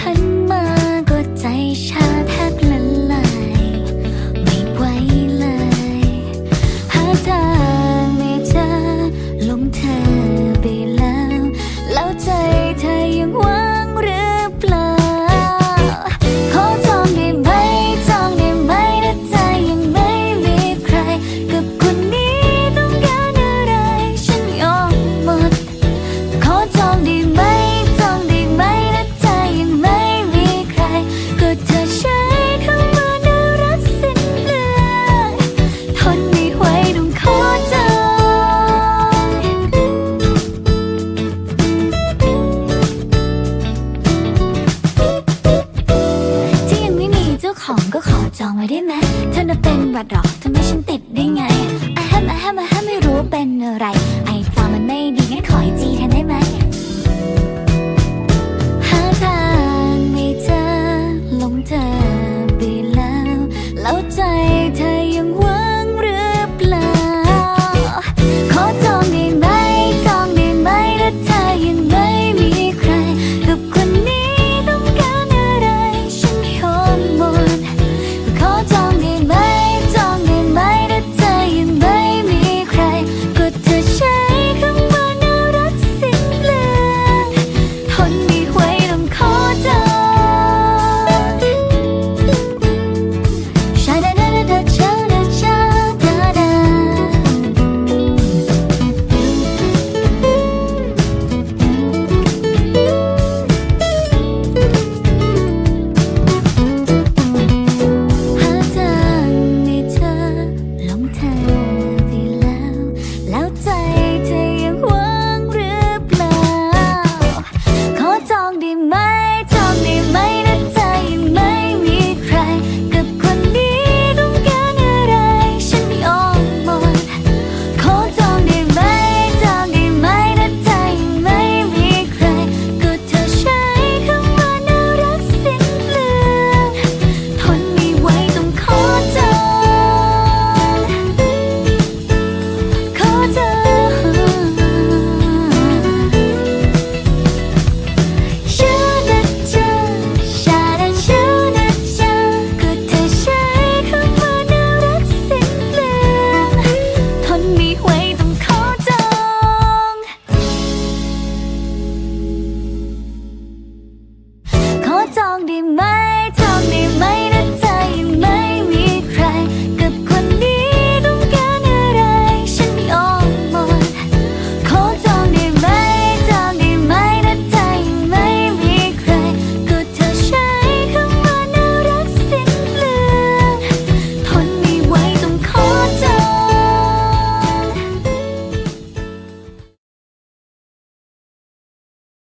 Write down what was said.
หันมาก็ใจชาแทบ ไว้ได้ไหมเธอน่ะเป็นบัดหรอกทำห้ฉันติดได้ไงอแฮัมอแฮัมอแฮมไม่รู้เป็นอะไร ไอ้ามันไม่ดีงั้นขอไอจีแทนได้ไหมหาทางไม่เจอลงเธอไปแล้ว แล้วใจเธอยังว่า จองดีไหม